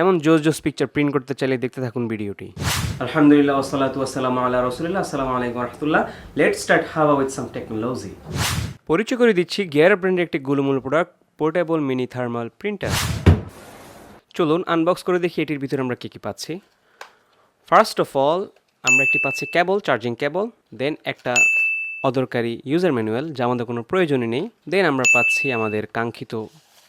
এমন জোস জোস পিকচার প্রিন্ট করতে চাইলে দেখতে থাকুন ভিডিওটি। আলহামদুলিল্লাহ ওসালাতু আসসালামু আলা রসুলিল্লাহ আসসালামু আলাইকুম রহমতুল্লাহ। লেট স্টার্ট হাওয়া উইথ সাম টেকনোলজি পরিচয় করে দিচ্ছি গিয়ার ব্র্যান্ডের একটি গুলমূল product portable mini thermal printer চলুন আনবক্স করে দেখি এটির ভিতরে আমরা কী কী পাচ্ছি। ফার্স্ট অফ অল আমরা একটি পাচ্ছি কেবল চার্জিং কেবল দেন একটা অদরকারি ইউজার ম্যানুয়াল যা আমাদের কোনো প্রয়োজনই নেই। দেন আমরা পাচ্ছি আমাদের কাঙ্ক্ষিত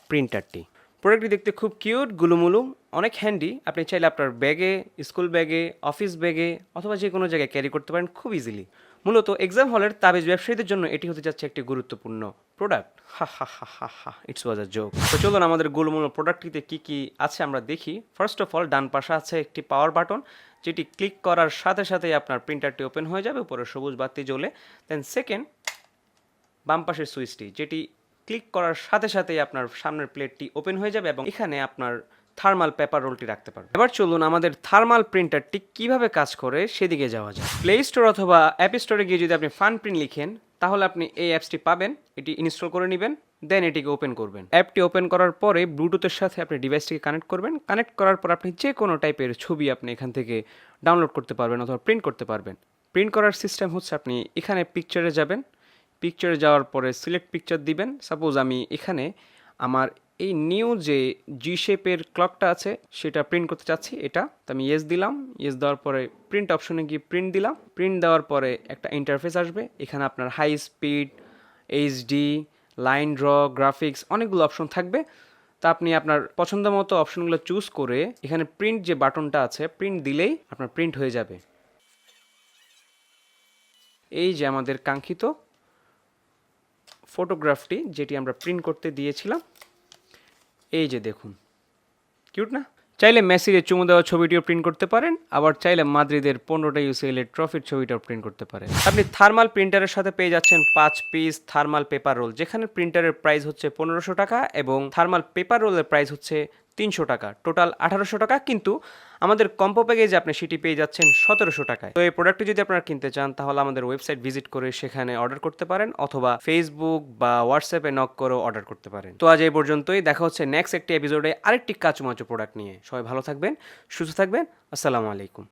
প্রিন্টারটি প্রোডাক্টটি দেখতে খুব কিউট গুলুমুলু অনেক হ্যান্ডি আপনি চাইলে আপনার ব্যাগে, স্কুল ব্যাগে অফিস ব্যাগে অথবা যে কোনো জায়গায় ক্যারি করতে পারেন খুব ইজিলি মূলত এক্সাম হলের তাবিজ ব্যবসায়ীদের জন্য এটি হতে যাচ্ছে একটি গুরুত্বপূর্ণ প্রোডাক্ট হা হা হা হা হা ইটস ওয়াজ আ জোক তো চলুন আমাদের গুলমুলো প্রোডাক্টটিতে কী কী আছে আমরা দেখি। ফার্স্ট অফ অল ডান পাশে আছে একটি পাওয়ার বাটন যেটি ক্লিক করার সাথে সাথেই আপনার প্রিন্টারটি ওপেন হয়ে যাবে, উপরে সবুজ বাতি জ্বলে। দেন সেকেন্ড বাম পাশের সুইচটি যেটি ক্লিক করার সাথে সাথেই আপনার সামনের প্লেটটি ওপেন হয়ে যাবে এবং এখানে আপনার থার্মাল পেপার রোলটি রাখতে পারবেন। এবার চলুন আমাদের থার্মাল প্রিন্টারটি কীভাবে কাজ করে সেদিকে যাওয়া যায় প্লে স্টোর অথবা অ্যাপ স্টোরে গিয়ে যদি আপনি ফান প্রিন্ট লিখেন, তাহলে আপনি এই অ্যাপসটি পাবেন, এটি ইনস্টল করে নেবেন দেন এটিকে ওপেন করবেন। অ্যাপটি ওপেন করার পরে ব্লুটুথের সাথে আপনি ডিভাইসটিকে কানেক্ট করবেন। কানেক্ট করার পর আপনি যে কোনো টাইপের ছবি আপনি এখান থেকে ডাউনলোড করতে পারবেন অথবা প্রিন্ট করতে পারবেন। প্রিন্ট করার সিস্টেম হচ্ছে আপনি এখানে পিকচারে যাবেন পিকচারে যাওয়ার পরে সিলেক্ট পিকচার দিবেন। সাপোজ আমি এখানে আমার এই নিউ যে জি শেপের ক্লকটা আছে, সেটা প্রিন্ট করতে চাচ্ছি। এটা তো আমি ইয়েস দিলাম। ইয়েস দেওয়ার পরে প্রিন্ট অপশনে গিয়ে প্রিন্ট দিলাম। প্রিন্ট দেওয়ার পরে একটা ইন্টারফেস আসবে। এখানে আপনার high speed HD line draw graphics অনেকগুলো অপশন থাকবে। তা আপনি আপনার পছন্দ মতো অপশনগুলো চুজ করে এখানে প্রিন্ট যে বাটনটা আছে প্রিন্ট দিলেই আপনার প্রিন্ট হয়ে যাবে। এই যে আমাদের কাঙ্ক্ষিত ফটোগ্রাফটি যেটি আমরা প্রিন্ট করতে দিয়েছিলাম। এই যে দেখুন। কিউট না? চাইলে মেসির চুমু দেওয়া ছবিটিও প্রিন্ট করতে পারেন, আবার চাইলে মাদ্রিদের পনেরোটা ইউসিএল এর ট্রফির ছবিটাও প্রিন্ট করতে পারেন। আপনি থার্মাল প্রিন্টারের সাথে পেয়ে যাচ্ছেন পাঁচ পিস থার্মাল পেপার রোল, যেখানে প্রিন্টারের প্রাইস হচ্ছে পনেরোশো টাকা এবং থার্মাল পেপার রোলের প্রাইস হচ্ছে তিনশো টাকা। টোটাল আঠারোশো টাকা, কিন্তু আমাদের কম্পো প্যাকেজে আপনি সেটি পেয়ে যাচ্ছেন সতেরোশো টাকায়। তো এই প্রোডাক্টটি যদি আপনারা কিনতে চান, তাহলে আমাদের ওয়েবসাইট ভিজিট করে সেখানে অর্ডার করতে পারেন, অথবা ফেসবুক বা হোয়াটসঅ্যাপে নক করেও অর্ডার করতে পারেন। তো আজ এই পর্যন্তই, দেখা হচ্ছে নেক্সট একটি এপিসোডে আরেকটি কাচুমাচু প্রোডাক্ট নিয়ে। সবাই ভালো থাকবেন, সুস্থ থাকবেন, আসসালামু আলাইকুম।